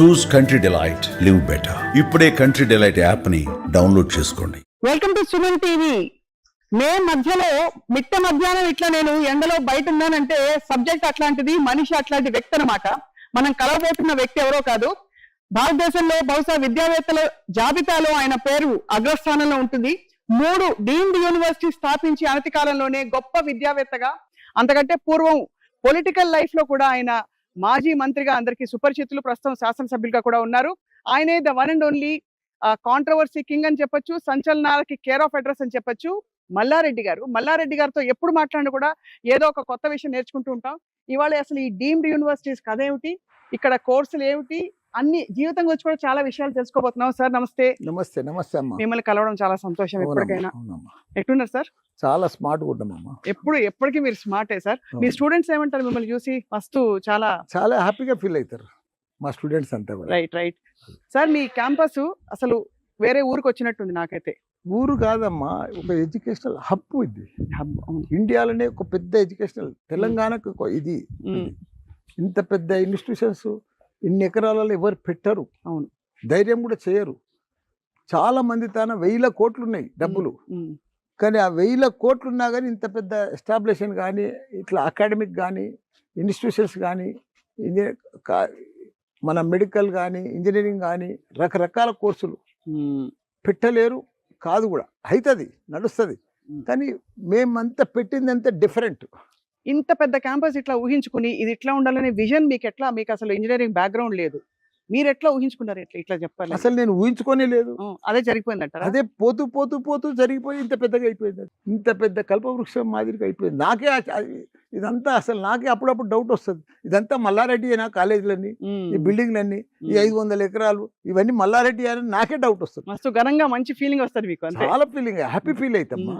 Choose Country Delight live better ఇప్పుడే country Delight యాప్ని download చేసుకోండి welcome to Suman TV May మధ్యలో మిట్ట మధ్యాహ్నం ఇట్లా నేను ఎండలో బయట ఉన్నానంటే సబ్జెక్ట్ అట్లాంటిది మనిషి అట్లాంటి వ్యక్తి అన్నమాట. మనం కలవబోతున్న వ్యక్తి ఎవరో కాదు. భారతదేశంలో బహుశా విద్యావేత్తల జాబితాలో ఆయన పేరు అగ్రస్థానంలో ఉంటుంది. మూడు డీమ్డ్ యూనివర్సిటీ స్థాపించి అనతి కాలంలోనే గొప్ప విద్యావేత్తగా అంతకంటే పూర్వం పొలిటికల్ లైఫ్లో కూడా ఆయన మాజీ మంత్రిగా అందరికీ సుపరిచితులు ప్రస్తుతం శాసనసభ్యులుగా కూడా ఉన్నారు. ఆయనే the one and only controversy king అని చెప్పొచ్చు సంచలనాలకి కేర్ ఆఫ్ అడ్రస్ అని చెప్పొచ్చు మల్లారెడ్డి గారు. మల్లారెడ్డి గారితో ఎప్పుడు మాట్లాడినా కూడా ఏదో ఒక కొత్త విషయం నేర్చుకుంటూ ఉంటాం. ఇవాళ అసలు ఈ డీమ్డ్ యూనివర్సిటీస్ కథ ఏమిటి? ఇక్కడ కోర్సులు ఏమిటి? అన్ని జీవితం గురించి కూడా చాలా విషయాలు తెలుసుకోబోతున్నాం. సార్ నమస్తే. నమస్తే నమస్తే అమ్మా. మిమ్మల్ని కలవడం చాలా సంతోషం ఎప్పటికైనా. ఎట్టున్నారు సార్? చాలా స్మార్ట్ ఉంటామమ్మా ఎప్పుడు ఎప్పటికీ మీరు స్మార్టే సార్. మీ. స్టూడెంట్స్ ఏమంటారు మిమ్మల్ని చూసి? మస్తు చాలా చాలా హ్యాపీగా ఫీల్ అవుతారు మా స్టూడెంట్స్ అంతా రైట్ రైట్. సార్ మీ క్యాంపస్ అసలు వేరే ఊరికి వచ్చినట్టుంది నాకైతే. ఊరు కాదమ్మా ఒక ఎడ్యుకేషనల్ హబ్ ఇది. హబ్. ఇండియాలోనే ఒక పెద్ద ఎడ్యుకేషనల్ తెలంగాణకు ఇది. ఇంత పెద్ద ఇన్స్టిట్యూషన్స్ ఇన్ని ఎకరాలలో ఎవరు పెట్టరు. అవును. ధైర్యం కూడా చేయరు. చాలా మంది తన వేల కోట్లు ఉన్నాయి డబ్బులు. కానీ ఆ వేల కోట్లు ఉన్నా కానీ ఇంత పెద్ద ఎస్టాబ్లిషన్ కానీ ఇట్లా అకాడమిక్ కానీ ఇన్స్టిట్యూషన్స్ కానీ మన మెడికల్ కానీ ఇంజనీరింగ్ కానీ రకరకాల కోర్సులు పెట్టలేరు. కాదు కూడా. అవుతుంది నడుస్తుంది. కానీ మేమంతా పెట్టింది అంతా డిఫరెంట్. ఇంత పెద్ద క్యాంపస్ ఇట్లా ఊహించుకుని ఇది ఇట్లా ఉండాలనే విజన్ మీకు ఎట్లా మీకు అసలు ఇంజనీరింగ్ బ్యాక్గ్రౌండ్ లేదు. మీరు ఎట్లా ఊహించుకున్నారు ఎట్లా ఇట్లా చెప్పాలి అసలు నేను ఊహించుకోనే లేదు. అదే జరిగిపోయిందంటారా? అదే పోతూ పోతూ పోతూ జరిగిపోయి ఇంత పెద్దగా అయిపోయింది. ఇంత పెద్ద కల్పవృక్షం మాదిరిగా అయిపోయింది. నాకే ఇదంతా అసలు నాకే అప్పుడప్పుడు డౌట్ వస్తుంది. ఇదంతా మల్లారెడ్డి అయినా కాలేజీలన్నీ ఈ బిల్డింగ్లన్నీ ఈ. ఐదు వందల ఎకరాలు ఇవన్నీ మల్లారెడ్డి అని నాకే డౌట్ వస్తుంది. మస్తు ఘనంగా మంచి ఫీలింగ్ వస్తుంది మీకు చాలా ఫీలింగ్ హ్యాపీ ఫీల్ అవుతామ్మా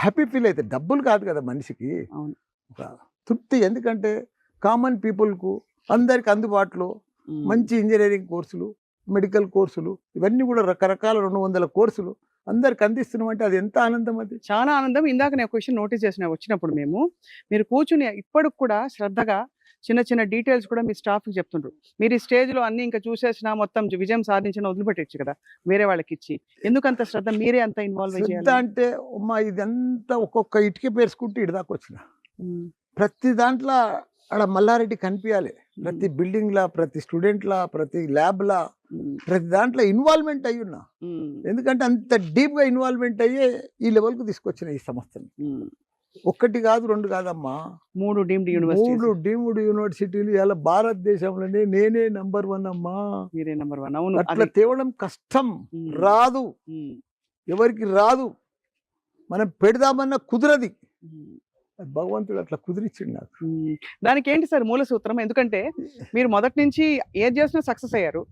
హ్యాపీ ఫీల్ అవుతుంది డబ్బులు కాదు కదా మనిషికి. అవును. ఒక తృప్తి. ఎందుకంటే కామన్ పీపుల్కు అందరికి అందుబాటులో. మంచి ఇంజనీరింగ్ కోర్సులు మెడికల్ కోర్సులు ఇవన్నీ కూడా రకరకాల రెండు వందల కోర్సులు అందరికి అందిస్తున్నాం అంటే అది ఎంత ఆనందం అది. చాలా ఆనందం. ఇందాక నేను క్వశ్చన్ నోటీస్ చేసిన వచ్చినప్పుడు మేము మీరు కూర్చుని ఇప్పటికి కూడా శ్రద్ధగా చిన్న చిన్న డీటెయిల్స్ కూడా మీ స్టాఫ్కి చెప్తుండ్రు. మీరు ఈ స్టేజ్లో అన్ని ఇంకా చూసేసిన మొత్తం విజయం సాధించిన వదిలిపెట్టచ్చు కదా వేరే వాళ్ళకి ఇచ్చి. ఎందుకు అంత శ్రద్ధ? మీరే అంత ఇన్వాల్వ్ అంటే అమ్మా ఇదంతా ఒక్కొక్క ఇటుక పేర్చుకుంటూ ఇడిదాకా వచ్చిన. ఉమ్, ప్రతి దాంట్లో ఆడ మల్లారెడ్డి కనిపించాలి ప్రతి బిల్డింగ్లా ప్రతి స్టూడెంట్లా ప్రతి ల్యాబ్లా ప్రతి దాంట్లో ఇన్వాల్వ్మెంట్ అయ్యి ఉన్నా ఎందుకంటే అంత డీప్గా ఇన్వాల్వ్మెంట్ అయ్యే ఈ లెవెల్కు తీసుకొచ్చిన ఈ సంస్థని. ఒక్కటి కాదు రెండు కాదమ్మా. మూడు డీమ్డ్ మూడు డీమ్డ్ యూనివర్సిటీలు ఇలా భారతదేశంలోనే నేనే నంబర్ వన్ అమ్మా. మీరే నెంబర్ వన్. అవును అట్లా తేవడం కష్టం. రాదు. ఎవరికి రాదు. మనం పెడదామన్న కుదరది. భగవంతుడు అట్లా కుదిరిచ్చిండు నాకు. దానికి ఏంటి సార్ మూల సూత్రం? ఎందుకంటే మీరు మొదటి నుంచి ఏది చేసినా సక్సెస్ అయ్యారు.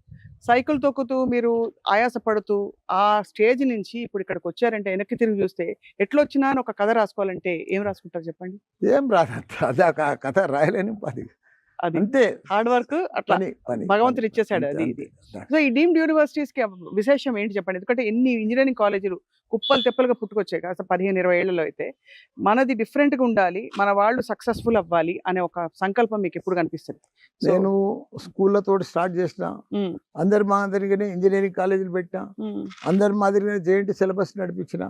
సైకిల్ తొక్కుతూ మీరు ఆయాస పడుతూ ఆ స్టేజ్ నుంచి ఇప్పుడు ఇక్కడికి వచ్చారంటే వెనక్కి తిరిగి చూస్తే ఎట్లా వచ్చినా అని ఒక కథ రాసుకోవాలంటే ఏం రాసుకుంటారు చెప్పండి? ఏం రాదు అదే ఆ కథ రాయలేని అది అది అంతే. హార్డ్ వర్క్ అట్లా భగవంతుడు. ఇచ్చేసాడు అది. ఇది. సో ఈ డీమ్డ్ యూనివర్సిటీస్కి విశేషం ఏంటి చెప్పండి? ఎందుకంటే ఎన్ని ఇంజనీరింగ్ కాలేజీలు కుప్పలు తెప్పలుగా పుట్టుకొచ్చాయి. కాస్త పదిహేను ఇరవై ఏళ్ళలో అయితే మనది డిఫరెంట్గా ఉండాలి మన వాళ్ళు సక్సెస్ఫుల్ అవ్వాలి అనే ఒక సంకల్పం మీకు ఎప్పుడు కనిపిస్తుంది? నేను స్కూళ్ళతో స్టార్ట్ చేసిన అందరి మాదిరిగానే ఇంజనీరింగ్ కాలేజీలు పెట్టినా అందరి మాదిరిగానే జేఎన్టీ సిలబస్ నడిపించిన.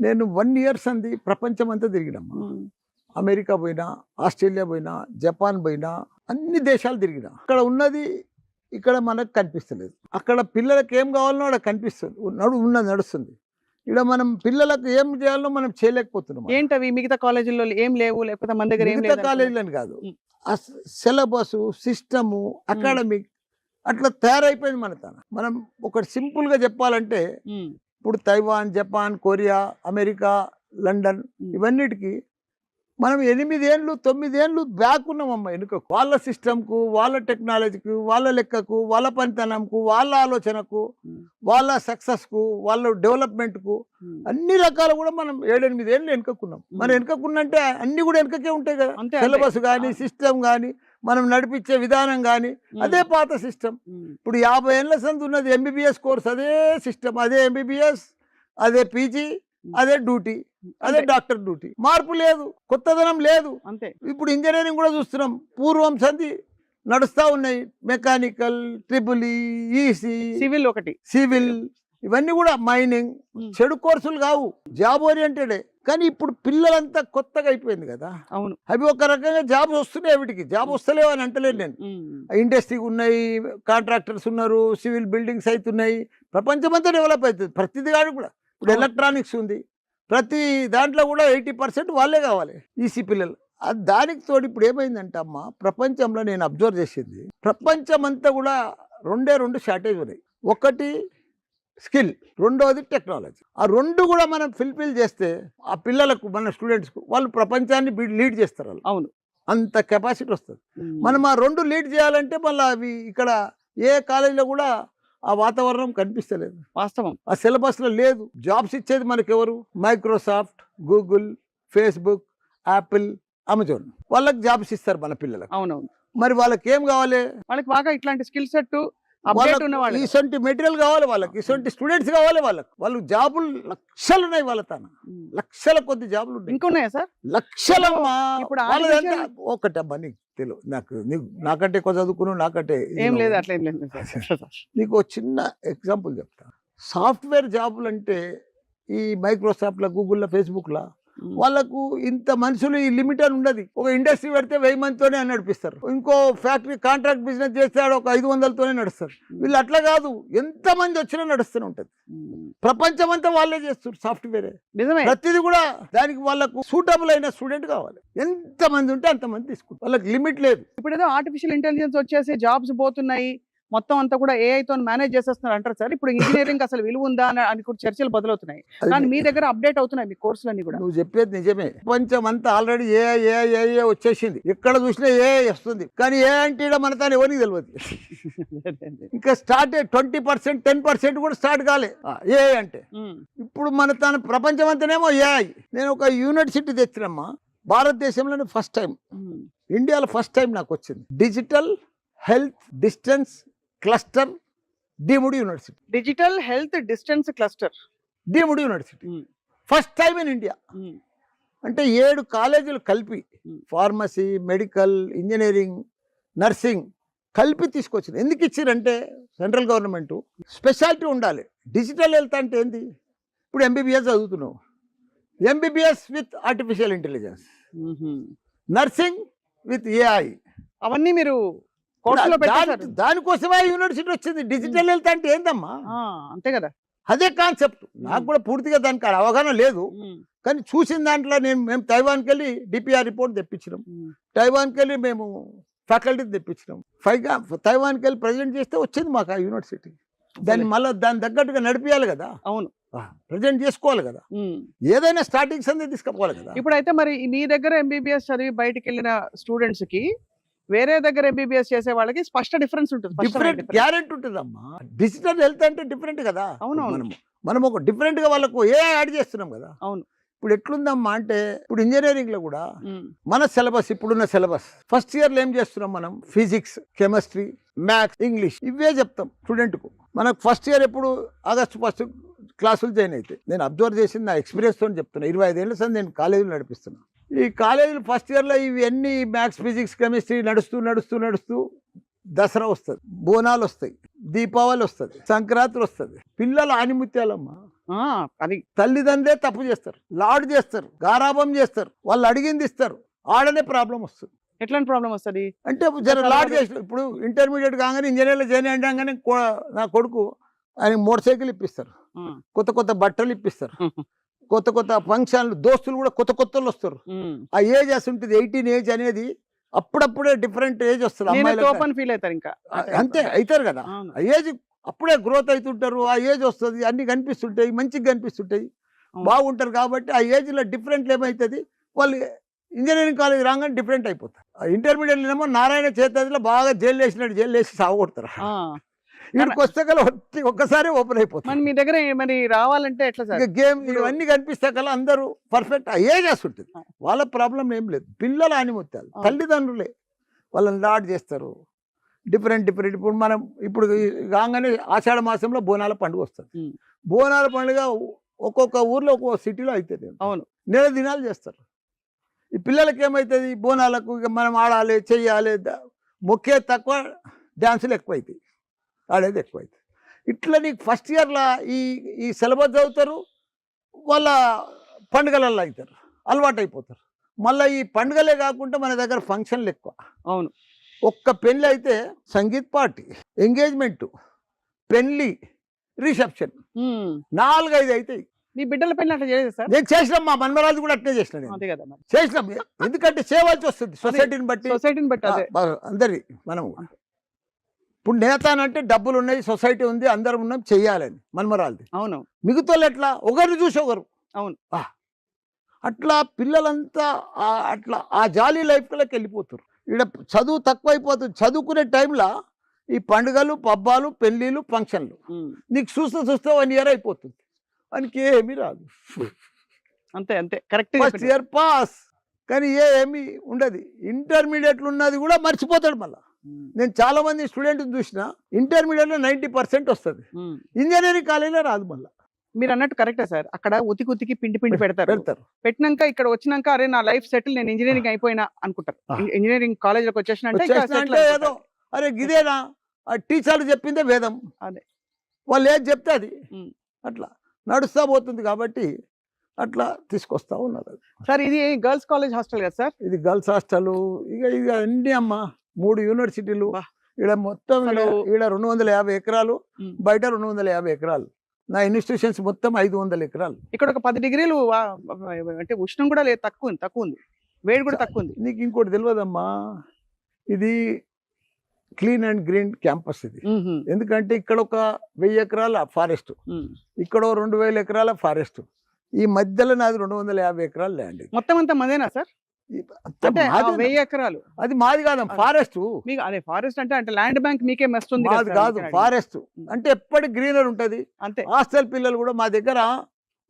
నేను వన్ ఇయర్స్ అంది ప్రపంచం అంతా తిరిగినమ్మా. మ్మ్. అమెరికా పోయినా ఆస్ట్రేలియా పోయినా జపాన్ పోయినా అన్ని దేశాలు తిరిగిన. అక్కడ ఉన్నది ఇక్కడ మనకు కనిపిస్తలేదు. అక్కడ పిల్లలకి ఏం కావాలనో అక్కడ కనిపిస్తుంది. నడు ఉన్నది నడుస్తుంది. ఇక్కడ మనం పిల్లలకు ఏం చేయాలో మనం చేయలేకపోతున్నాం ఏంటవి? మిగతా కాలేజీల్లో ఏం లేవు? లేకపోతే మన దగ్గర మిగతా కాలేజీలని కాదు. ఆ సిలబస్ సిస్టము అకాడమిక్ అట్లా తయారైపోయింది మన తన మనం ఒకటి సింపుల్గా చెప్పాలంటే ఇప్పుడు Taiwan Japan Korea America London. ఇవన్నిటికి మనం ఎనిమిదేళ్ళు తొమ్మిదేళ్ళు బ్యాక్ ఉన్నామమ్మ. వెనుక వాళ్ళ సిస్టమ్కు వాళ్ళ టెక్నాలజీకి వాళ్ళ లెక్కకు వాళ్ళ పనితనంకు వాళ్ళ ఆలోచనకు. వాళ్ళ సక్సెస్కు వాళ్ళ డెవలప్మెంట్కు అన్ని రకాలు కూడా మనం ఏడెనిమిది ఏళ్ళు వెనుకకున్నాం మనం. వెనుకకున్నంటే అన్ని కూడా వెనుకకే ఉంటాయి కదా. సిలబస్ కానీ. సిస్టమ్ కానీ మనం నడిపించే విధానం కానీ అదే పాత సిస్టమ్ ఇప్పుడు యాభై ఏళ్ళ సంది ఉన్నది ఎంబీబీఎస్ కోర్స్ అదే సిస్టమ్ అదే ఎంబీబీఎస్ అదే పీజీ అదే డ్యూటీ. అదే డాక్టర్ డ్యూటీ. మార్పు లేదు కొత్తదనం లేదు. అంతే. ఇప్పుడు ఇంజనీరింగ్ కూడా చూస్తున్నాం. పూర్వం సంధి నడుస్తా ఉన్నాయి. మెకానికల్ ట్రిపుల్ ఈసీ సివిల్ ఒకటి. సివిల్ ఇవన్నీ కూడా మైనింగ్. చెడు కోర్సులు కావు. జాబ్ ఓరియంటెడే. కానీ ఇప్పుడు పిల్లలంతా కొత్తగా అయిపోయింది కదా. అవును. అవి ఒక రకంగా జాబ్స్ వస్తున్నాయి వీటికి. జాబ్ వస్తలేవు అని అంటలేను నేను. ఇండస్ట్రీ ఉన్నాయి కాంట్రాక్టర్స్ ఉన్నారు సివిల్ బిల్డింగ్స్ అవుతున్నాయి. ప్రపంచమంతా డెవలప్ అవుతుంది. ప్రతిది కాదు కూడా. ఇప్పుడు. ఎలక్ట్రానిక్స్ ఉంది. ప్రతి దాంట్లో కూడా ఎయిటీ పర్సెంట్ వాళ్ళే కావాలి ఈసీ పిల్లలు. దానికి తోడు ఇప్పుడు ఏమైందంటే అమ్మ ప్రపంచంలో నేను అబ్జర్వ్ చేసింది ప్రపంచం అంతా కూడా రెండే రెండు షార్టేజ్ ఉన్నాయి. ఒకటి స్కిల్ రెండోది టెక్నాలజీ. ఆ రెండు కూడా మనం ఫిల్ఫిల్ చేస్తే ఆ పిల్లలకు మన స్టూడెంట్స్కు వాళ్ళు ప్రపంచాన్ని లీడ్ చేస్తారు వాళ్ళు. అవును. అంత కెపాసిటీ వస్తుంది. మనం ఆ రెండు లీడ్ చేయాలంటే మళ్ళీ అవి ఇక్కడ ఏ కాలేజీలో కూడా ఆ వాతావరణం కనిపిస్తలేదు. వాస్తవం. ఆ సిలబస్లో లేదు. జాబ్స్ ఇచ్చేది మనకి ఎవరు Microsoft Google Facebook Apple Amazon. వాళ్ళకి జాబ్స్ ఇస్తారు మన పిల్లలకు. అవునవును. మరి వాళ్ళకి ఏం కావాలి? వాళ్ళకి బాగా ఇట్లాంటి స్కిల్ సెట్ ఇసొంటి మెటీరియల్ కావాలి వాళ్ళకి ఇసొంటి స్టూడెంట్స్ కావాలి వాళ్ళకి. వాళ్ళు జాబులు లక్షలు ఉన్నాయి వాళ్ళ తన. లక్షల కొద్ది జాబులు ఉన్నాయి. ఇంకున్నాయా సార్? లక్షలమ్మా. ఇప్పుడు వాళ్ళదంతా artificial- ఒకటే అమ్మా నీకు తెలియదు నాకు నీకు నాకంటే ఎక్కువ చదువుకున్నావు నాకంటే ఏం లేదు. అట్లా ఏం లేదు. నీకు ఒక చిన్న ఎగ్జాంపుల్ చెప్తా. సాఫ్ట్వేర్ జాబులు అంటే ఈ మైక్రోసాఫ్ట్లో గూగుల్లో ఫేస్బుక్లో. వాళ్ళకు ఇంత మనుషులు ఈ లిమిట్ అని ఉండదు. ఒక ఇండస్ట్రీ పెడితే వెయ్యి మందితోనే నడిపిస్తారు. ఇంకో ఫ్యాక్టరీ కాంట్రాక్ట్ బిజినెస్ చేస్తే ఆడ ఒక ఐదు వందలతోనే నడుస్తారు. వీళ్ళు అట్లా కాదు. ఎంత మంది వచ్చినా నడుస్తూనే ఉంటుంది. ప్రపంచం అంతా వాళ్ళే చేస్తారు సాఫ్ట్వేరే. నిజమే. ప్రతిదీ కూడా దానికి వాళ్ళకు సూటబుల్ అయిన స్టూడెంట్ కావాలి. ఎంత మంది ఉంటే అంతమంది తీసుకుంటారు. వాళ్ళకి లిమిట్ లేదు. ఇప్పుడు ఏదో ఆర్టిఫిషియల్ ఇంటెలిజెన్స్ వచ్చేసి జాబ్స్ పోతున్నాయి. మొత్తం అంతా కూడా AI తో మేనేజ్ చేసేస్తున్నారు. అంటారు సార్ ఇప్పుడు ఇంజనీరింగ్ అసలు విలువ ఉందా అని కూడా చర్చలు బదులవుతున్నాయి. కానీ మీ దగ్గర అప్డేట్ అవుతున్నాయి మీ కోర్సులన్నీ కూడా. నువ్వు చెప్పేది నిజమే. ప్రపంచం అంతా ఆల్రెడీ ఏ ఏ ఏ ఏ వచ్చేసింది. ఎక్కడ చూసినా ఏ వస్తుంది. కానీ ఏ అంటే మన తాను ఎవరికి తెలియదు ఇంకా start twenty percent ten percent కూడా స్టార్ట్ కాలే. ఏ అంటే. ఇప్పుడు మన తన ప్రపంచం అంతానేమో ఏఐ నేను ఒక యూనివర్సిటీ తెచ్చినమ్మా. భారతదేశంలోనే ఫస్ట్ టైం. ఇండియాలో ఫస్ట్ టైం నాకు వచ్చింది. Digital health distance cluster deemed university. Digital health distance cluster. Deemed university. First time in India. అంటే ఏడు కాలేజీలు కలిపి. ఫార్మసీ మెడికల్ ఇంజనీరింగ్ నర్సింగ్ కలిపి తీసుకొచ్చింది ఎందుకు ఇచ్చిరంటే సెంట్రల్ గవర్నమెంట్ స్పెషాలిటీ ఉండాలి. డిజిటల్ హెల్త్ అంటే ఏంది? ఇప్పుడు ఎంబీబీఎస్ చదువుతున్నావు. MBBS with artificial intelligence nursing with AI అవన్నీ మీరు దానికోసమే యూనివర్సిటీ వచ్చింది. డిజిటల్ హెల్త్ అంటే ఏందమ్మా? అంతే కదా. అదే కాన్సెప్ట్. నాకు కూడా పూర్తిగా దానికి అవగాహన లేదు. కానీ చూసిన దాంట్లో నేను మేము తైవాన్కి వెళ్ళి డిపిఆర్ రిపోర్ట్ తెప్పించినాం. తైవాన్కి వెళ్ళి మేము ఫ్యాకల్టీ తెప్పించినాం. పైగా తైవాన్కి వెళ్ళి ప్రజెంట్ చేస్తే వచ్చింది మాకు ఆ యూనివర్సిటీ. దాన్ని మళ్ళీ దాని తగ్గట్టుగా నడిపించాలి కదా. అవును. ప్రజెంట్ చేసుకోవాలి కదా. ఏదైనా స్టార్టింగ్స్ అనేది తీసుకుపోవాలి కదా. ఇప్పుడైతే మరి మీ దగ్గర ఎంబీబీఎస్ చదివి బయటికి వెళ్ళిన స్టూడెంట్స్కి వేరే దగ్గర ఎంబీబీఎస్ చేసే వాళ్ళకి స్పష్ట డిఫరెన్స్ ఉంటుంది డిఫరెంట్. గ్యారెంటీ ఉంటుందమ్మా. డిజిటల్ హెల్త్ అంటే డిఫరెంట్ కదా. అవునవును. మనం మనం ఒక different గా వాళ్ళకు ఏ యాడ్ చేస్తున్నాం కదా. అవును. ఇప్పుడు ఎట్లుందమ్మా అంటే ఇప్పుడు ఇంజనీరింగ్లో కూడా. మన సిలబస్ ఇప్పుడున్న సిలబస్ ఫస్ట్ ఇయర్లో ఏం చేస్తున్నాం మనం? ఫిజిక్స్ కెమిస్ట్రీ మ్యాథ్స్ ఇంగ్లీష్ ఇవే చెప్తాం స్టూడెంట్కు మనకు ఫస్ట్ ఇయర్ ఎప్పుడు? ఆగస్ట్ ఫస్ట్ క్లాసులు జాయిన్ అయితే. నేను అబ్జర్వ్ చేసింది నా ఎక్స్పీరియన్స్ తోని చెప్తున్నా. ఇరవై ఐదేళ్ళ సార్ నేను కాలేజీలో నడిపిస్తున్నా. ఈ కాలేజీలు ఫస్ట్ ఇయర్లో ఇవి అన్ని మ్యాథ్స్ ఫిజిక్స్ కెమిస్ట్రీ నడుస్తూ నడుస్తూ నడుస్తూ దసరా వస్తుంది బోనాలు వస్తాయి దీపావళి వస్తుంది సంక్రాంతి వస్తుంది. పిల్లలు ఆనిముత్యాలమ్మా. అది తల్లిదండ్రులే తప్పు చేస్తారు లాడ్ చేస్తారు గారాబం చేస్తారు వాళ్ళు అడిగింది ఇస్తారు ఆడనే ప్రాబ్లం వస్తుంది. ఎట్లాంటి ప్రాబ్లం వస్తుంది? అంటే జర లాడ్ చేసి ఇప్పుడు ఇంటర్మీడియట్ కాగానే ఇంజనీర్లో జాయిన్ అయ్యాగానే కొ- నా కొడుకు ఆయన మోటార్ సైకిల్ ఇప్పిస్తారు. కొత్త కొత్త బట్టలు ఇప్పిస్తారు. కొత్త కొత్త ఫంక్షన్లు దోస్తులు కూడా కొత్త కొత్త వాళ్ళు వస్తారు. ఆ ఏజ్ అసలు ఉంటుంది ఎయిటీన్ ఏజ్ అనేది అప్పుడప్పుడే డిఫరెంట్ ఏజ్ వస్తుంది ఫీల్ అవుతారు ఇంకా అంతే అవుతారు కదా. ఆ ఏజ్ అప్పుడే గ్రోత్ అవుతుంటారు ఆ ఏజ్ వస్తుంది అన్ని కనిపిస్తుంటాయి మంచిగా కనిపిస్తుంటాయి. బాగుంటారు కాబట్టి ఆ ఏజ్లో డిఫరెంట్ ఏమవుతుంది వాళ్ళు ఇంజనీరింగ్ కాలేజ్ రాగానే డిఫరెంట్ అయిపోతారు ఇంటర్మీడియట్ ఏమో నారాయణ చేతిలో బాగా జైలు వేసినట్టు జైలు వేసి సాగొడతారు. వీడికి వస్తే కల ఒక్కసారి ఓపెన్ అయిపోతుంది. మరి మీ దగ్గర మరి రావాలంటే ఎట్లా సార్? గేమ్ ఇవన్నీ కనిపిస్తే కల అందరూ పర్ఫెక్ట్ ఉంటుంది ఆ. వాళ్ళ ప్రాబ్లం ఏం లేదు. పిల్లలు ఆనిముత్యాలు ఆ. తల్లిదండ్రులే వాళ్ళని లాడ్ చేస్తారు. Different different. ఇప్పుడు మనం ఇప్పుడు కాగానే ఆషాఢ మాసంలో బోనాల పండుగ వస్తుంది. బోనాల పండుగ ఒక్కొక్క ఊర్లో ఒక్కొక్క సిటీలో అవుతుంది అవును. నెల దినాలు చేస్తారు. ఈ పిల్లలకి ఏమవుతుంది బోనాలకు ఇక మనం ఆడాలి చెయ్యాలి మొక్కే తక్కువ డ్యాన్సులు ఎక్కువైతాయి. ఆడేది ఎక్కువైతాయి ఇట్లా నీకు ఫస్ట్ ఇయర్లో ఈ ఈ సిలబస్ చదువుతారు వాళ్ళ పండుగలలో అవుతారు అలవాటు అయిపోతారు మళ్ళీ ఈ పండుగలే కాకుండా మన దగ్గర ఫంక్షన్లు ఎక్కువ. అవును. ఒక్క పెళ్ళి అయితే సంగీత్ పార్టీ ఎంగేజ్మెంట్ పెళ్ళి రిసెప్షన్. నాలుగైదు అవుతాయి మీ బిడ్డల పైన అట్లా చేయలేదు సార్? నేను చేసిన మా మన్మరాజు కూడా అట్నే చేసిన చేసినాం ఎందుకంటే చేయవలసి వస్తుంది సొసైటీని బట్టి. సొసైటీని బట్టి అందరి మనం ఇప్పుడు నేతానంటే డబ్బులు ఉన్నాయి సొసైటీ ఉంది అందరం ఉన్నాం చెయ్యాలని మన్మరాలది. అవును. మిగతా ఎట్లా ఒకరిని చూసి ఒకరు. అవును. అట్లా పిల్లలంతా అట్లా ఆ జాలీ లైఫ్లోకి వెళ్ళిపోతారు. ఇక్కడ చదువు తక్కువైపోతుంది చదువుకునే టైంలో ఈ పండుగలు పబ్బాలు పెళ్ళిళ్ళు ఫంక్షన్లు. నీకు చూస్తూ చూస్తే వన్ ఇయర్ అయిపోతుంది. వానికి ఏమీ రాదు. అంతే అంతే. Correct first year pass. కానీ ఏ ఏమీ ఉండదు. ఇంటర్మీడియట్లు ఉన్నది కూడా మర్చిపోతాడు మళ్ళీ. నేను చాలా మంది స్టూడెంట్ చూసిన ఇంటర్మీడియట్లో నైంటీ పర్సెంట్ వస్తుంది. ఇంజనీరింగ్ కాలేజీలో రాదు మళ్ళీ. మీరు అన్నట్టు కరెక్టే సార్. అక్కడ ఉతికి ఉతికి పిండి పిండి పెడతారు. పెడతారు. పెట్టినాక ఇక్కడ వచ్చినాక అరే నా లైఫ్ సెటిల్ నేను ఇంజనీరింగ్ అయిపోయినా అనుకుంటారు. ఇంజనీరింగ్ కాలేజ్లోకి వచ్చేసిన అంటే. ఏదో అరే గిదేనా? ఆ టీచర్లు చెప్పిందే వేదం. అదే. వాళ్ళు ఏది చెప్తే అది. అట్లా నడుస్తా పోతుంది కాబట్టి అట్లా తీసుకొస్తా ఉన్నారు. సార్ ఇది గర్ల్స్ కాలేజ్ హాస్టల్ కదా సార్? ఇది గర్ల్స్ హాస్టల్ ఇక ఇక అన్ని అమ్మ. మూడు యూనివర్సిటీలు. ఈడ మొత్తం ఈడ రెండు వందల యాభై ఎకరాలు. బయట రెండు వందల యాభై ఎకరాలు నా ఇన్స్టిట్యూషన్స్ మొత్తం ఐదు వందల ఎకరాలు ఇక్కడ ఒక పది డిగ్రీలు అంటే ఉష్ణం కూడా లేదు తక్కువ ఉంది తక్కువ ఉంది వేడి కూడా తక్కువ ఉంది నీకు ఇంకోటి తెలియదమ్మా ఇది క్లీన్ అండ్ గ్రీన్ క్యాంపస్ ఇది. ఎందుకంటే ఇక్కడ ఒక వెయ్యి ఎకరాల ఫారెస్ట్. ఇక్కడ రెండు వేల ఎకరాల ఫారెస్ట్ ఈ మధ్యలో నాది రెండు వందల యాభై ఎకరాల ల్యాండ్. మొత్తం అంతా మదేనా సార్. వెయ్యి ఎకరాలు. అది మాది అది- ఫారెస్ట్. మీకు అదే ఫారెస్ట్ అంటే అంటే ల్యాండ్ బ్యాంక్ మీకే మస్తుంది కదా కాదు. ఫారెస్ట్. అంటే ఎప్పటి గ్రీనర్ ఉంటది. అంతే. హాస్టల్ పిల్లలు కూడా మా దగ్గర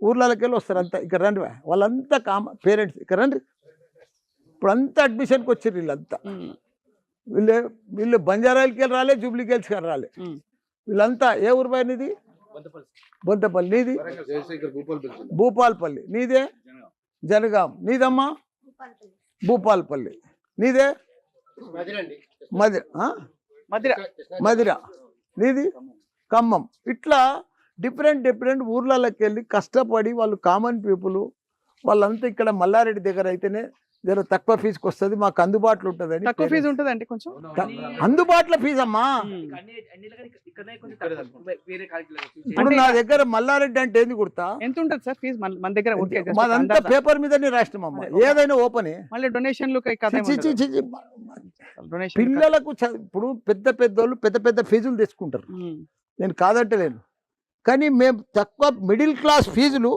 ఊర్లకి వెళ్ళి వస్తారు అంతా. ఇక్కడ రండి. వాళ్ళంతా కామ పేరెంట్స్. ఇక్కడ రండి. ఇప్పుడు అంతా అడ్మిషన్కి వచ్చారు వీళ్ళంతా. వీళ్ళు వీళ్ళు బంజారాలకి వెళ్ళి రాలే జూబ్లీకి వెళ్ళి రాలే. వీళ్ళంతా ఏ ఊరు పైన నీది? బొద్దపల్లి నీది? భూపాల్పల్లి నీదే జనగాం. నీదమ్మా? భూపాల్పల్లి. నీదే? మదిర ఆ? మధ్య మదిర. నీది? ఖమ్మం. ఇట్లా డిఫరెంట్ డిఫరెంట్ ఊర్లలోకి వెళ్ళి కష్టపడి వాళ్ళు కామన్ పీపుల్ వాళ్ళంతా ఇక్కడ మల్లారెడ్డి దగ్గర అయితేనే జర తక్కువ ఫీజుకి వస్తుంది మాకు అందుబాటులో ఉంటుందని తక్కువ ఫీజు ఉంటుందండి కొంచెం. అందుబాటులో ఫీజు అమ్మా మ్మ్. ఇప్పుడు నా దగ్గర మల్లారెడ్డి అంటే ఏంది గుర్తా? ఎంత ఉంటుంది సార్ ఫీజు? మన మన దగ్గర మాదంతా. పేపర్ మీదనే అదే, ఒక- ఏదైనా ఓపెనే. మళ్ళీ డొనేషన్లు కథ చి- చి- చి- చి- డొనేషన్ పిల్లలకు ఇప్పుడు పెద్ద పెద్దోళ్ళు పెద్ద పెద్ద ఫీజులు తెచ్చుకుంటారు. నేను కాదంటలేను. కానీ మేము తక్కువ మిడిల్ క్లాస్ ఫీజులు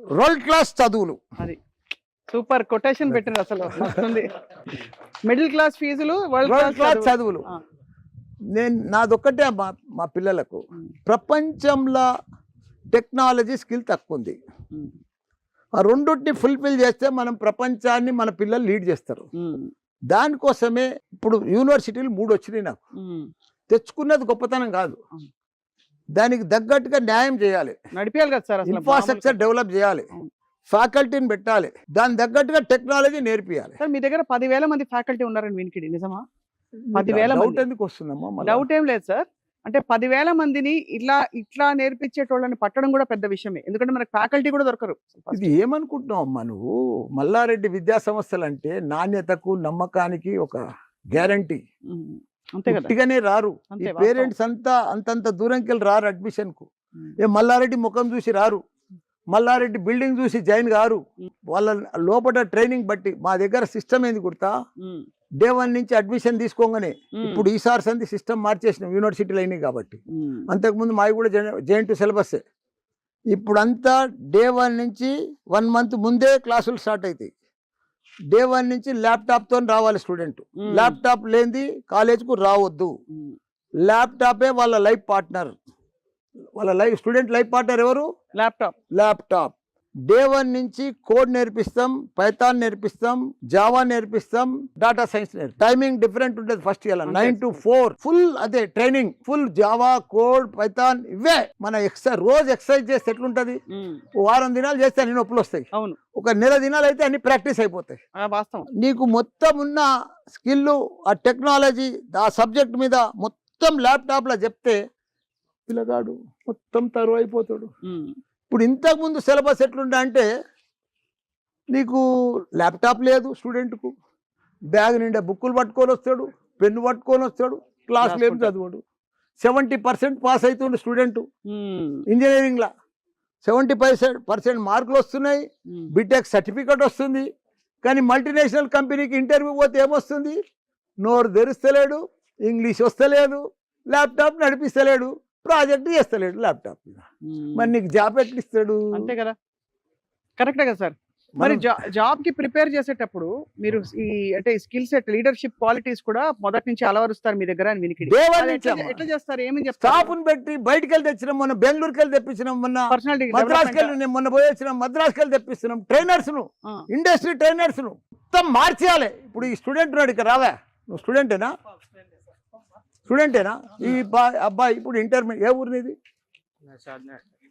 వరల్డ్ క్లాస్ చదువులు. అది. సూపర్ కొటేషన్ పెట్టింది అసలు. మిడిల్ క్లాస్ ఫీజులు వరల్డ్ క్లాస్ చదువులు. నేను నాదొక్కటే మా మా పిల్లలకు. ప్రపంచంలో టెక్నాలజీ స్కిల్ తక్కువ ఉంది ఆ రెండుటిని ఫుల్ఫిల్ చేస్తే మనం ప్రపంచాన్ని మన పిల్లలు లీడ్ చేస్తారు. దానికోసమే ఇప్పుడు యూనివర్సిటీలు మూడు వచ్చినాయి నాకు తెచ్చుకున్నది గొప్పతనం కాదు. దానికి తగ్గట్టుగా న్యాయం చేయాలి. నడిపేయాలి కదా సార్ అసలు ఇన్ఫ్రాస్ట్రక్చర్ డెవలప్ చేయాలి. ఫ్యాకల్టీని పెట్టాలి. దాని తగ్గట్టుగా టెక్నాలజీ నేర్పియాలి. సార్ మీ దగ్గర పదివేల మంది ఫ్యాకల్టీ ఉన్నారని వినికిడి నిజమా? పదివేల డౌట్. ఎందుకు వస్తుందమ్మా? డౌట్ ఏం లేదు సార్. అంటే పదివేల మందిని ఇట్లా ఇట్లా నేర్పించేటోళ్ళని పట్టడం కూడా పెద్ద విషయమే. ఎందుకంటే మనకి ఫ్యాకల్టీ కూడా దొరకరు. ఇది ఏమనుకుంటున్నావు అమ్మా నువ్వు? మల్లారెడ్డి విద్యా సంస్థలు అంటే నాణ్యతకు నమ్మకానికి ఒక గ్యారంటీ. ఉమ్. అంతే కదా. పుట్టిగానే రారు. పేరెంట్స్ అంతా అంతంత దూరంకి వెళ్ళి రారు అడ్మిషన్కు. ఏ మల్లారెడ్డి ముఖం చూసి రారు. మల్లారెడ్డి బిల్డింగ్ చూసి జాయిన్ ఉమ్. వాళ్ళ లోపల ట్రైనింగ్ బట్టి మా దగ్గర సిస్టమ్ ఏంది గుర్తా. డే వన్ నుంచి అడ్మిషన్ తీసుకోగానే. ఇప్పుడు ఈసారి సంది సిస్టమ్ మార్చేసినాం యూనివర్సిటీలు అయినాయి కాబట్టి. అంతకుముందు మావి కూడా జెయింట్ సిలబస్ ఇప్పుడు అంతా డే వన్ నుంచి వన్ మంత్ ముందే క్లాసులు స్టార్ట్ అవుతాయి డే వన్ నుంచి ల్యాప్టాప్తో రావాలి స్టూడెంట్. ల్యాప్టాప్ లేనిది కాలేజ్కు రావద్దు. ల్యాప్టాపే వాళ్ళ లైఫ్ పార్ట్నర్ వాళ్ళ లైఫ్ స్టూడెంట్ లైఫ్ పార్ట్నర్ ఎవరు? ల్యాప్టాప్. ల్యాప్టాప్. డే వన్ నుంచి కోడ్ నేర్పిస్తాం పైథాన్ నేర్పిస్తాం జావా నేర్పిస్తాం డాటా సైన్స్ నేర్పి టైమింగ్ డిఫరెంట్ ఉంటుంది first year. Nine to four. Full అదే training. Full Java code Python ఇవే. మన ఎక్సర్సైజ్ రోజు ఎక్సర్సైజ్ చేస్తే ఎట్లుంటది? వారం దినాలు చేస్తే అన్ని నొప్పులు వస్తాయి. అవును. ఒక నెల దినాలు అయితే అన్ని ప్రాక్టీస్ అయిపోతాయి. నీకు మొత్తం ఉన్న స్కిల్ ఆ టెక్నాలజీ ఆ సబ్జెక్ట్ మీద మొత్తం ల్యాప్టాప్లో చెప్తే పిల్లగాడు మొత్తం తరువు అయిపోతాడు ఇప్పుడు ఇంతకుముందు సిలబస్ ఎట్లుండే అంటే నీకు ల్యాప్టాప్ లేదు స్టూడెంట్కు బ్యాగ్ నిండా బుక్కులు పట్టుకొని వస్తాడు పెన్ను పట్టుకొని వస్తాడు క్లాస్లో ఏం. చదవడు. సెవెంటీ పర్సెంట్ పాస్ అవుతుండు స్టూడెంట్. ఇంజనీరింగ్లో. సెవెంటీ పర్సెంట్ పర్సెంట్ మార్కులు వస్తున్నాయి. బీటెక్ సర్టిఫికెట్ వస్తుంది కానీ మల్టీనేషనల్ కంపెనీకి ఇంటర్వ్యూ పోతే ఏమొస్తుంది? నోరు తెరుస్తలేడు ఇంగ్లీష్ వస్తలేదు ల్యాప్టాప్ నడిపిస్తలేడు. ప్రాజెక్ట్ చేస్తలేడు ల్యాప్టాప్ మీద. మరి నీకు జాబ్ ఎట్లా ఇస్తాడు? అంతే కదా. కరెక్టే కదా సార్. మరి జాబ్కి ప్రిపేర్ చేసేటప్పుడు మీరు ఈ అంటే స్కిల్ సెట్ లీడర్షిప్ క్వాలిటీస్ కూడా మొదటి నుంచి అలవరుస్తారు మీ దగ్గర ఎట్లా చేస్తారు? ఏమని చెప్తారు? స్టాఫ్ని పెట్టి బయటికి వెళ్ళి తెచ్చినాం మొన్న బెంగళూరుకి వెళ్ళి తెప్పించినాం మొన్న పర్సనాలిటీ మద్రాస్కి వెళ్ళి నేను మొన్న పోయి వచ్చినాం మద్రాస్కి వెళ్ళి తెప్పిస్తున్నాం ట్రైనర్స్ను. ఇండస్ట్రీ ట్రైనర్స్ను మొత్తం మార్చేయాలి. ఇప్పుడు ఈ స్టూడెంట్ ఉన్నాడు ఇక్కడ రావా. నువ్వు స్టూడెంటేనా? స్టూడెంటేనా? ఈ అబ్బాయి ఇప్పుడు ఇంటర్మీడియట్ ఏ ఊరు నీది?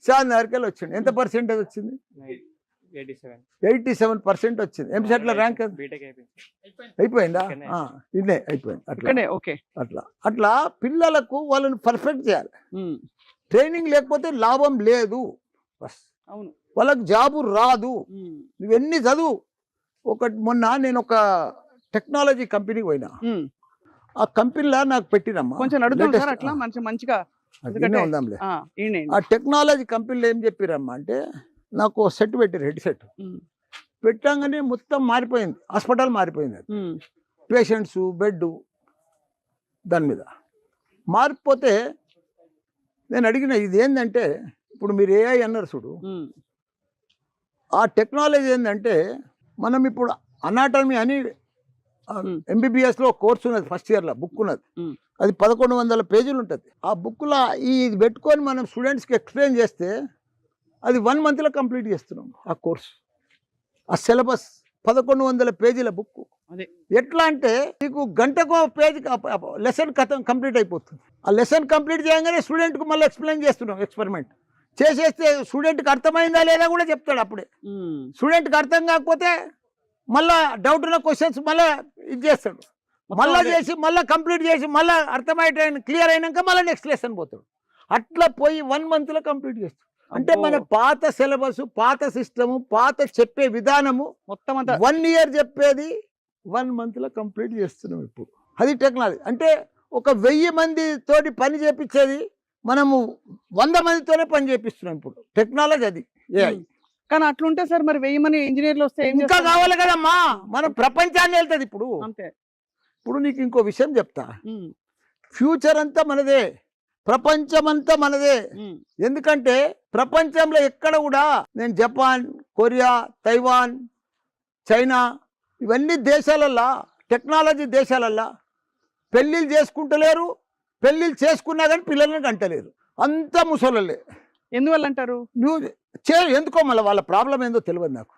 షాద్ నగర్కి వెళ్ళి వచ్చిండు. ఎంత పర్సెంటేజ్ వచ్చింది? ఎయిటీ సెవెన్ పర్సెంట్ వచ్చింది. ఎంసెట్ల ర్యాంక్? అయిపోయిందా? ఇదే అయిపోయింది. అట్లా. ఓకే. అట్లా. అట్లా పిల్లలకు వాళ్ళని పర్ఫెక్ట్ చేయాలి. ట్రైనింగ్ లేకపోతే లాభం లేదు. బస్. అవును. వాళ్ళకి జాబు రాదు. నువ్వెన్ని చదువు? ఒకటి మొన్న నేను ఒక టెక్నాలజీ కంపెనీకి పోయినా. ఆ కంపెనీలో నాకు పెట్టినమ్మా కొంచెం సార్ అట్లా మంచి మంచిగా ఆ, ఉందాంలే టెక్నాలజీ కంపెనీలో ఏం చెప్పిరమ్మా అంటే నాకు సెట్ పెట్టారు హెడ్ సెట్. పెట్టంగానే మొత్తం మారిపోయింది. హాస్పిటల్ మారిపోయింది పేషెంట్స్ బెడ్ దాని మీద. మారిపోతే నేను అడిగిన ఇది ఏంటంటే ఇప్పుడు మీరు ఏఐ అన్నారు చూడు. ఆ టెక్నాలజీ ఏంటంటే మనం ఇప్పుడు అనాటమీ అని Hmm. ఎంబీబీఎస్లో కోర్స్ ఉన్నది ఫస్ట్ ఇయర్లో బుక్ ఉన్నది. అది పదకొండు వందల పేజీలు ఉంటుంది. ఆ బుక్లో ఈ ఇది పెట్టుకొని మనం స్టూడెంట్స్కి ఎక్స్ప్లెయిన్ చేస్తే అది వన్ మంత్లో కంప్లీట్ చేస్తున్నాం ఆ కోర్స్. ఆ సిలబస్ పదకొండు వందల పేజీల బుక్ అదే. ఎట్లా అంటే నీకు గంటకో పేజీ లెసన్ కథం కంప్లీట్ అయిపోతుంది. ఆ లెసన్ కంప్లీట్ చేయగానే స్టూడెంట్కి మళ్ళీ ఎక్స్ప్లెయిన్ చేస్తున్నాం ఎక్స్పెరిమెంట్. చేసేస్తే స్టూడెంట్కి అర్థమైందా లేదా కూడా చెప్తాడు అప్పుడే. స్టూడెంట్కి అర్థం కాకపోతే మళ్ళా డౌట్ ఉన్న క్వశ్చన్స్ మళ్ళీ ఇది చేస్తాడు. మళ్ళా. చేసి మళ్ళీ కంప్లీట్ చేసి మళ్ళీ అర్థమైతే క్లియర్ అయినాక మళ్ళీ నెక్స్ట్ లెసన్ పోతాడు. అట్లా పోయి వన్ మంత్లో కంప్లీట్ చేస్తాడు. అంటే మన పాత సిలబస్ పాత సిస్టము పాత చెప్పే విధానము మొత్తం అంతా వన్ ఇయర్ చెప్పేది వన్ మంత్లో కంప్లీట్ చేస్తున్నాం ఇప్పుడు. అది టెక్నాలజీ అంటే ఒక వెయ్యి మంది తోటి పని చేపించేది మనము వంద మందితోనే పని చేపిస్తున్నాం ఇప్పుడు. టెక్నాలజీ అది. AI. కానీ అట్లుంటే సార్ మరి వెయ్యి మంది ఇంజనీర్లు వస్తే ఇంకా? కావాలి కదమ్మా! మనం ప్రపంచాన్ని వెళ్తుంది ఇప్పుడు. అంతే. ఇప్పుడు నీకు ఇంకో విషయం చెప్తా. ఫ్యూచర్ అంతా మనదే. ప్రపంచం అంతా మనదే. ఎందుకంటే ప్రపంచంలో ఎక్కడ కూడా నేను జపాన్ కొరియా తైవాన్ చైనా ఇవన్నీ దేశాలల్లా టెక్నాలజీ దేశాలల్లా పెళ్ళిళ్ళు చేసుకుంటలేరు పెళ్ళిళ్ళు చేసుకున్నా కానీ పిల్లల్ని కంటలేరు అంతా ముసలలే ఎందువల్ల అంటారు నువ్వు చే ఎందుకో మళ్ళీ వాళ్ళ ప్రాబ్లం ఏందో తెలియదు నాకు.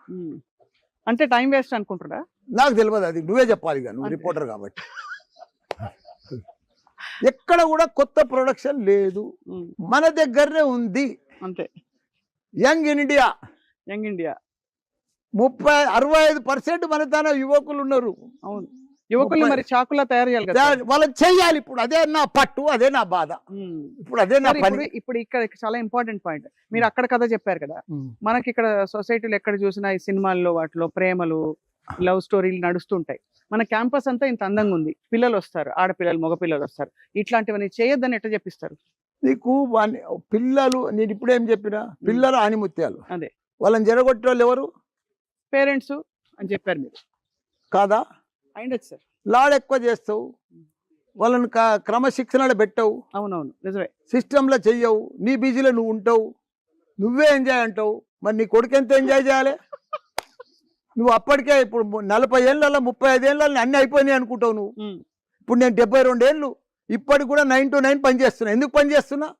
అంటే టైం వేస్ట్ అనుకుంటారా నాకు తెలియదు అది నువ్వే చెప్పాలి ఇక నువ్వు. రిపోర్టర్ కాబట్టి. ఎక్కడ కూడా కొత్త ప్రొడక్షన్ లేదు. మన దగ్గరనే ఉంది. అంతే. Young in India. Young India. ముప్పై అరవై ఐదు పర్సెంట్ మన తన యువకులు ఉన్నారు. అవును. యువకుల్ని ముప్పై- మరి చాకులా తయారు చేయాలి వాళ్ళని చెయ్యాలి. ఇప్పుడు అదే నా పట్టు అదే నా బాధ. ఇప్పుడు అదే నా పని. ఇప్పుడు ఇక్కడ చాలా ఇంపార్టెంట్ పాయింట్. మీరు అక్కడ కథ చెప్పారు కదా. మనకి ఇక్కడ సొసైటీలో ఎక్కడ చూసినా ఈ సినిమాల్లో వాటిలో ప్రేమలు లవ్ స్టోరీలు నడుస్తుంటాయి. మన క్యాంపస్ అంతా ఇంత అందంగా ఉంది. పిల్లలు వస్తారు ఆడపిల్లలు మగపిల్లలు వస్తారు. ఇట్లాంటివన్నీ చేయొద్దని ఎట్లా చెప్పిస్తారు? నీకు పిల్లలు నేను ఇప్పుడేం చెప్పినా? పిల్లలు ఆనిముత్యాలు. అదే. వాళ్ళని జరగొట్టే వాళ్ళు ఎవరు? పేరెంట్స్ అని చెప్పారు మీరు. కాదా? లాడ్ ఎక్కువ చేస్తావు వాళ్ళని క- క్రమశిక్షణలో పెట్టవు. అవునవును నిజమే. సిస్టంలో చెయ్యవు నీ బిజీలో నువ్వు ఉంటావు. నువ్వే ఎంజాయ్ అంటావు మరి నీ కొడుకు ఎంత ఎంజాయ్ చేయాలి? నువ్వు అప్పటికే ఇప్పుడు నలభై ఏళ్ళలో ముప్పై ఐదు ఏళ్ళలో అన్నీ అయిపోయినాయి అనుకుంటావు నువ్వు. ఇప్పుడు నేను డెబ్బై రెండు ఏళ్ళు ఇప్పటికి కూడా నైన్ టు నైన్ పని చేస్తున్నా. ఎందుకు పని చేస్తున్నా?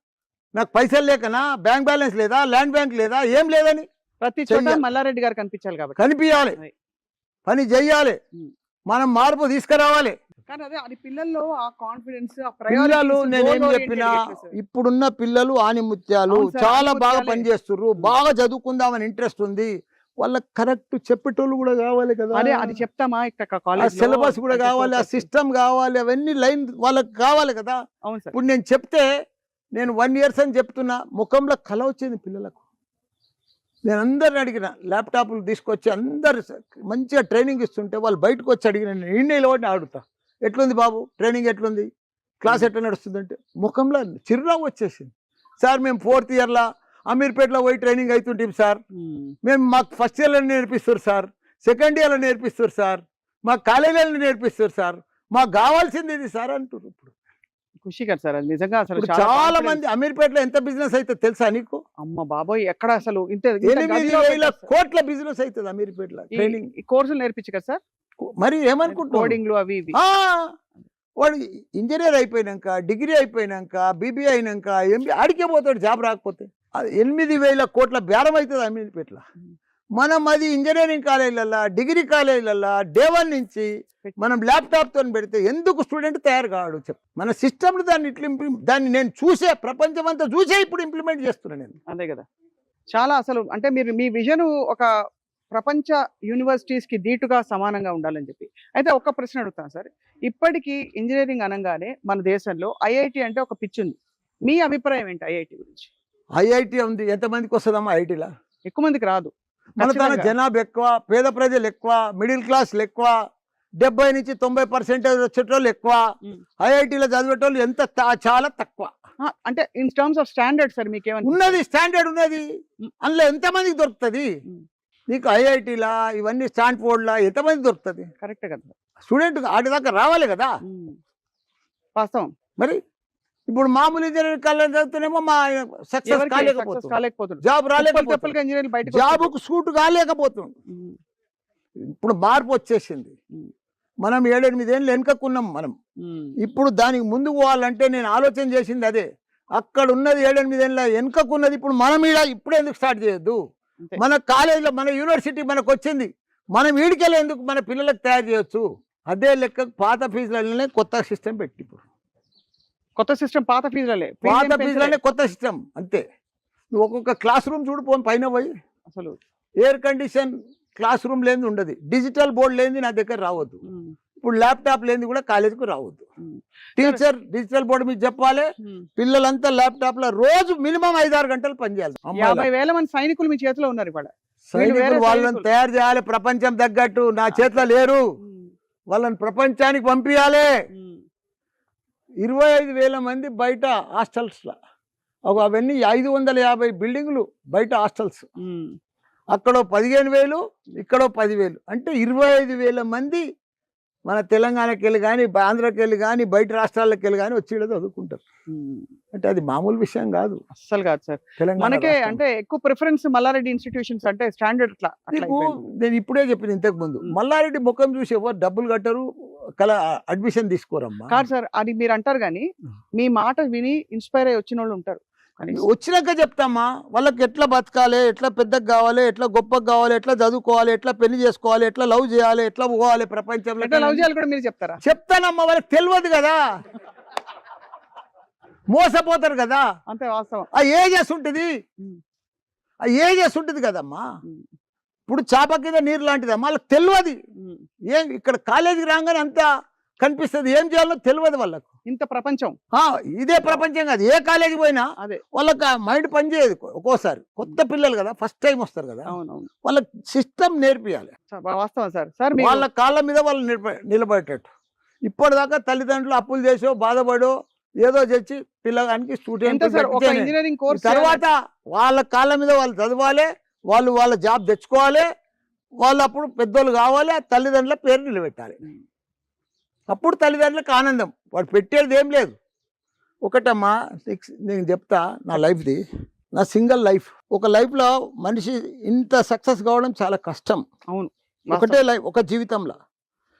నాకు పైసలు లేకనా? బ్యాంక్ బ్యాలెన్స్ లేదా? ల్యాండ్ బ్యాంక్ లేదా? ఏం లేదని. ప్రతి చోట మల్లారెడ్డి గారు కనిపించాలి కాబట్టి. కనిపించాలి. పని చెయ్యాలి. మనం మార్పు తీసుకురావాలి. కానీ అదే అది పిల్లల్లో ఆ కాన్ఫిడెన్స్ ఆ పిల్లలు నేనేం చెప్పినా oriented sir. ఇప్పుడున్న పిల్లలు ఆనిముత్యాలు చాలా బాగా. పనిచేస్తుర్రు బాగా చదువుకుందామని ఇంట్రెస్ట్ ఉంది. వాళ్ళకి కరెక్ట్ చెప్పేటోళ్ళు కూడా కావాలి కదా. అదే అది చెప్తామా ఇక్కడ సిలబస్ కూడా కావాలి ఆ సిస్టమ్ కావాలి అవన్నీ లైన్ వాళ్ళకి కావాలి కదా. ఇప్పుడు నేను చెప్తే నేను వన్ ఇయర్స్ అని చెప్తున్నా ముఖంలో కళ వచ్చింది పిల్లలకు. నేను అందరిని అడిగిన ల్యాప్టాప్లు తీసుకొచ్చి అందరు మంచిగా ట్రైనింగ్ ఇస్తుంటే వాళ్ళు బయటకు వచ్చి అడిగిన నేను ఇండియాలో ఆడుతా. ఎట్లుంది బాబు? ట్రైనింగ్ ఎట్లుంది? క్లాస్ ఎట్లా నడుస్తుందంటే ముఖంలో చిరునవ్వు వచ్చేసింది. సార్ మేము ఫోర్త్ ఇయర్లో అమీర్పేటలో పోయి ట్రైనింగ్ అవుతుంటాం సార్. మేము. మాకు ఫస్ట్ ఇయర్లో నేర్పిస్తారు సార్. సెకండ్ ఇయర్లో నేర్పిస్తారు సార్. మా కాలేజీలో నేర్పిస్తారు సార్. మాకు కావాల్సింది ఇది సార్ అంటారు ఇప్పుడు. ఖుషి కదా సార్. అది నిజంగా అసలు చాలా. మంది అమీర్పేటలో ఎంత బిజినెస్ అయితే తెలుసా నీకు? అమ్మ బాబోయ్ ఎక్కడ అసలు ఇంత. కోట్ల బిజినెస్ అవుతుంది అమీర్పేటలో ట్రైనింగ్ ఈ కోర్సులు నేర్పించు కదా సార్. మరి ఏమనుకుంటున్నాడు కోడింగ్లు అవి ఇవి. వాడు ఇంజనీర్ అయిపోయినాక డిగ్రీ అయిపోయినాక బీబీఏ అయినాక ఎంబీ ఆడికే పోతాడు జాబ్ రాకపోతే. ఎనిమిది వేల కోట్ల బేరం అవుతుంది అమీర్పేటలో. మనం అది ఇంజనీరింగ్ కాలేజీలల్లా డిగ్రీ కాలేజీలల్లా డే వన్ నుంచి మనం ల్యాప్టాప్తో పెడితే ఎందుకు స్టూడెంట్ తయారు కాడు చెప్పు. మన సిస్టమ్ దాన్ని ఇట్లా ఇంప్లి- దాన్ని నేను చూసే ప్రపంచం అంతా చూసే ఇప్పుడు ఇంప్లిమెంట్ చేస్తున్నాను నేను. అదే కదా. చాలా అసలు అంటే మీరు మీ విజన్ ఒక ప్రపంచ యూనివర్సిటీస్కి ధీటుగా సమానంగా ఉండాలని చెప్పి. అయితే ఒక ప్రశ్న అడుగుతాను సార్. ఇప్పటికీ ఇంజనీరింగ్ అనగానే మన దేశంలో ఐఐటి అంటే ఒక పిచ్చి ఉంది మీ అభిప్రాయం ఏంటి ఐఐటి గురించి? ఐఐటి ఉంది. ఎంతమందికి వస్తుందమ్మా ఐటీలా ఎక్కువ మందికి రాదు. మన తన. జనాభా ఎక్కువ పేద ప్రజలు ఎక్కువ మిడిల్ క్లాస్లు ఎక్కువ డెబ్బై నుంచి తొంభై పర్సెంటేజ్ వచ్చేటోళ్ళు ఎక్కువ. ఐఐటీలో చదివేటోళ్ళు ఎంత చాలా తక్కువ అంటే in terms of standard sir మీకు ఉన్నది స్టాండర్డ్ ఉన్నది. అందులో ఎంతమందికి దొరుకుతుంది. నీకు ఐఐటీలా ఇవన్నీ స్టాన్ఫోర్డ్లా ఎంతమంది దొరుకుతుంది కరెక్ట్ కదా స్టూడెంట్ ఆడి దాకా రావాలి కదా. వాస్తవం మరి ఇప్పుడు మామూలు ఇంజనీరింగ్ కాలేజ్ చదువుతూనేమో మా సక్సెస్ కాలేకపోతుంది జాబ్ రాలేకపోతుంది జాబుకు సూట్ కాలేకపోతుంది. ఇప్పుడు మార్పు వచ్చేసింది. మనం ఏడెనిమిదేళ్ళు వెనుకకున్నాం మనం. ఇప్పుడు దానికి ముందుకు పోవాలంటే నేను ఆలోచన చేసింది అదే. అక్కడ ఉన్నది ఏడెనిమిదేళ్ళ వెనుకకున్నది ఇప్పుడు మనం ఈడ ఇప్పుడు ఎందుకు స్టార్ట్ చేయొద్దు. మన కాలేజీలో మన యూనివర్సిటీ మనకు వచ్చింది. మనం ఈడికెళ్ళి ఎందుకు మన పిల్లలకు తయారు చేయొచ్చు? అదే లెక్క పాత ఫీజులనే కొత్త సిస్టమ్ పెట్టి ఇప్పుడు. కొత్త సిస్టమ్ పాత ఫీజులే ఫీజు పాత. ఫీజులనే కొత్త సిస్టమ్ అంతే నువ్వు ఒక్కొక్క క్లాస్ రూమ్ చూడు పోను పైన పోయి అసలు ఎయిర్ కండిషన్ క్లాస్ రూమ్ లేనిది ఉండదు డిజిటల్ బోర్డు లేనిది నా దగ్గర రావద్దు. ఇప్పుడు ల్యాప్టాప్ లేనిది కూడా కాలేజీకి రావద్దు. టీచర్ డిజిటల్ బోర్డు మీద చెప్పాలి. పిల్లలంతా ల్యాప్టాప్లో రోజు మినిమం ఐదారు గంటలు పనిచేయాలి యాభై వేల మంది సైనికులు మీ చేతిలో ఉన్నారు ఇవాళ వేరే సైనికులు వాళ్ళని. తయారు చేయాలి ప్రపంచం తగ్గట్టు నా చేతిలో లేరు. వాళ్ళని ప్రపంచానికి పంపించాలి. ఇరవై ఐదు వేల మంది బయట హాస్టల్స్ అవన్నీ ఐదు వందల యాభై బిల్డింగ్లు బయట హాస్టల్స్. అక్కడో పదిహేను వేలు ఇక్కడో పదివేలు అంటే ఇరవై ఐదు వేల మంది మన తెలంగాణకి వెళ్ళి కానీ ఆంధ్రాకి వెళ్ళి కానీ బయట రాష్ట్రాలకు వెళ్ళి కానీ వచ్చి చదువుకుంటారు. అంటే అది మామూలు విషయం కాదు అస్సలు కాదు సార్ మనకే. అంటే ఎక్కువ ప్రిఫరెన్స్ మల్లారెడ్డి ఇన్స్టిట్యూషన్స్ అంటే స్టాండర్డ్. నేను ఇప్పుడే చెప్పిన ఇంతకు ముందు. మల్లారెడ్డి ముఖం చూసి ఎవరు డబ్బులు కట్టరు కల అడ్మిషన్ తీసుకోరమ్మా. కాదు సార్ అది మీరు అంటారు కానీ. మీ మాట విని ఇన్స్పైర్ అయ్యి వచ్చిన వాళ్ళు ఉంటారు. వచ్చినాక చెప్తామా? వాళ్ళకి ఎట్లా బతకాలి? ఎట్లా పెద్దగా కావాలి? ఎట్లా గొప్పగా కావాలి? ఎట్లా చదువుకోవాలి? ఎట్లా పెళ్ళి చేసుకోవాలి? ఎట్లా లవ్ చేయాలి? ఎట్లా పోవాలి ప్రపంచంలో? ఎట్లా లవ్ చేయాలి కూడా మీరు చెప్తారా? చెప్తానమ్మా వాళ్ళకి తెలియదు కదా. మోసపోతారు కదా. అంతే వాస్తవం. ఆ ఏజెస్ ఉంటుంది. ఆ ఏజెస్ ఉంటుంది కదమ్మా. ఇప్పుడు చాప కింద నీరు లాంటిదమ్మా వాళ్ళకి తెలియదు. ఏం ఇక్కడ కాలేజీకి రాగానే అంతా కనిపిస్తుంది. ఏం చేయాలో తెలియదు వాళ్ళకు. ఇంత ప్రపంచం. ఇదే ప్రపంచం కాదు. ఏ కాలేజీ పోయినా అదే. వాళ్ళకి మైండ్ పనిచేయదు ఒక్కోసారి. కొత్త పిల్లలు కదా ఫస్ట్ టైం వస్తారు కదా. అవునవును. వాళ్ళకి సిస్టమ్ నేర్పియాలి. వాస్తవం సార్. సార్ వాళ్ళ కాళ్ళ మీద వాళ్ళు నిలబ- నిలబడేటట్టు. ఇప్పటిదాకా తల్లిదండ్రులు అప్పులు చేసో బాధపడో ఏదో తెచ్చి పిల్లగానికి స్టూడెంట్ తర్వాత వాళ్ళ కాళ్ళ మీద వాళ్ళు చదవాలి. వాళ్ళు వాళ్ళ జాబ్ తెచ్చుకోవాలి. వాళ్ళు అప్పుడు పెద్దోళ్ళు కావాలి ఆ తల్లిదండ్రుల పేరు నిలబెట్టాలి. అప్పుడు తల్లిదండ్రులకు ఆనందం. వాడు పెట్టేది ఏం లేదు. ఒకటమ్మా నెక్స్ట్ నేను చెప్తా నా లైఫ్ది. నా సింగిల్ లైఫ్. ఒక లైఫ్లో మనిషి ఇంత సక్సెస్ కావడం చాలా కష్టం. అవును. ఒకటే లైఫ్ ఒక జీవితంలో.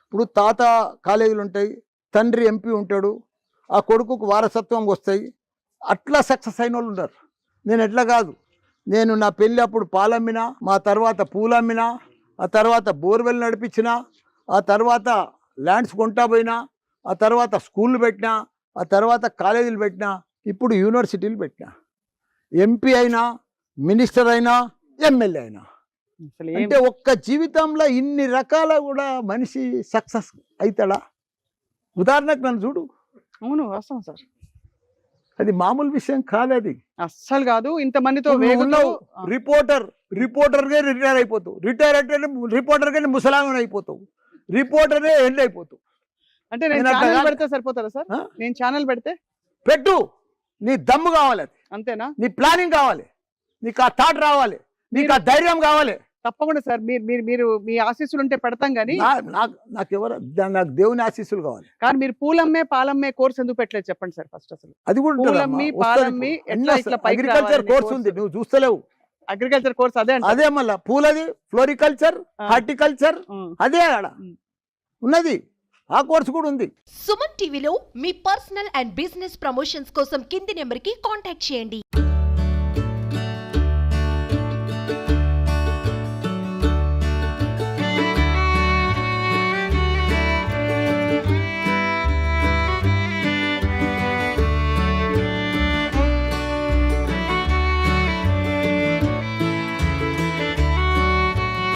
ఇప్పుడు తాత కాలేజీలు ఉంటాయి తండ్రి ఎంపీ ఉంటాడు ఆ కొడుకుకు వారసత్వం వస్తాయి. అట్లా సక్సెస్ అయిన వాళ్ళు ఉన్నారు నేను ఎట్లా కాదు. నేను నా పెళ్ళి అప్పుడు పాలమ్మినా మా తర్వాత పూలమ్మినా ఆ తర్వాత బోర్వెల్ నడిపించిన ఆ తర్వాత ల్యాండ్స్ కొంటా పోయినా ఆ తర్వాత స్కూళ్ళు పెట్టినా ఆ తర్వాత కాలేజీలు పెట్టినా ఇప్పుడు యూనివర్సిటీలు పెట్టినా. ఎంపీ అయినా మినిస్టర్ అయినా ఎమ్మెల్యే అయినా. అంటే ఒక్క జీవితంలో ఇన్ని రకాల కూడా మనిషి సక్సెస్ అవుతాడా ఉదాహరణకు నన్ను చూడు. అవును వాస్తవం సార్. అది మామూలు విషయం కాదు అది అస్సలు కాదు. ఇంత మందితో నువ్వు వేగుతూ ఉన్నావు. ఆ, రిపోర్టర్ రిపోర్టర్గా రిటైర్ అయిపోతావు. రిటైర్ అయితే రిపోర్టర్గా ముసలామని అయిపోతావు. రిపోర్టరే ఎండ్ అయిపోతావు. అంటే నేను ఛానల్. పెడితే సరిపోతారా సార్? నేను ఛానల్ పెడితే? పెట్టు. నీ దమ్ము కావాలి అది. అంతేనా? నీ ప్లానింగ్ కావాలి. నీకు ఆ థాట్ రావాలి. నీకు ఆ ధైర్యం కావాలి. తప్పకుండా సార్. మీరు మీరు మీరు మీ ఆశీస్సులు ఉంటే పెడతాం కానీ నాకు నాకు ఎవరు నాకు దేవుని ఆశీస్సులు కావాలి. కానీ మీరు పూలమ్మే పాలమ్మే కోర్స్ ఎందుకు పెట్టలేదు చెప్పండి సార్ ఫస్ట్ అసలు. అది కూడా. పూలమ్మి, పాలమ్మి. ఎట్లా ఇట్లా అగ్రికల్చర్ కోర్స్. ఉంది. నువ్వు చూస్తలేవు. అగ్రికల్చర్ కోర్స్ అదే అంట అదే మళ్ళా పూలది ఫ్లోరికల్చర్. హార్టికల్చర్ అదే ఆడ. ఉమ్. ఉన్నది. ఆ కోర్సు కూడా ఉంది. సుమన్ టీవీలో మీ పర్సనల్ అండ్ బిజినెస్ ప్రమోషన్స్ కోసం కింది నెంబర్కి కాంటాక్ట్ చేయండి.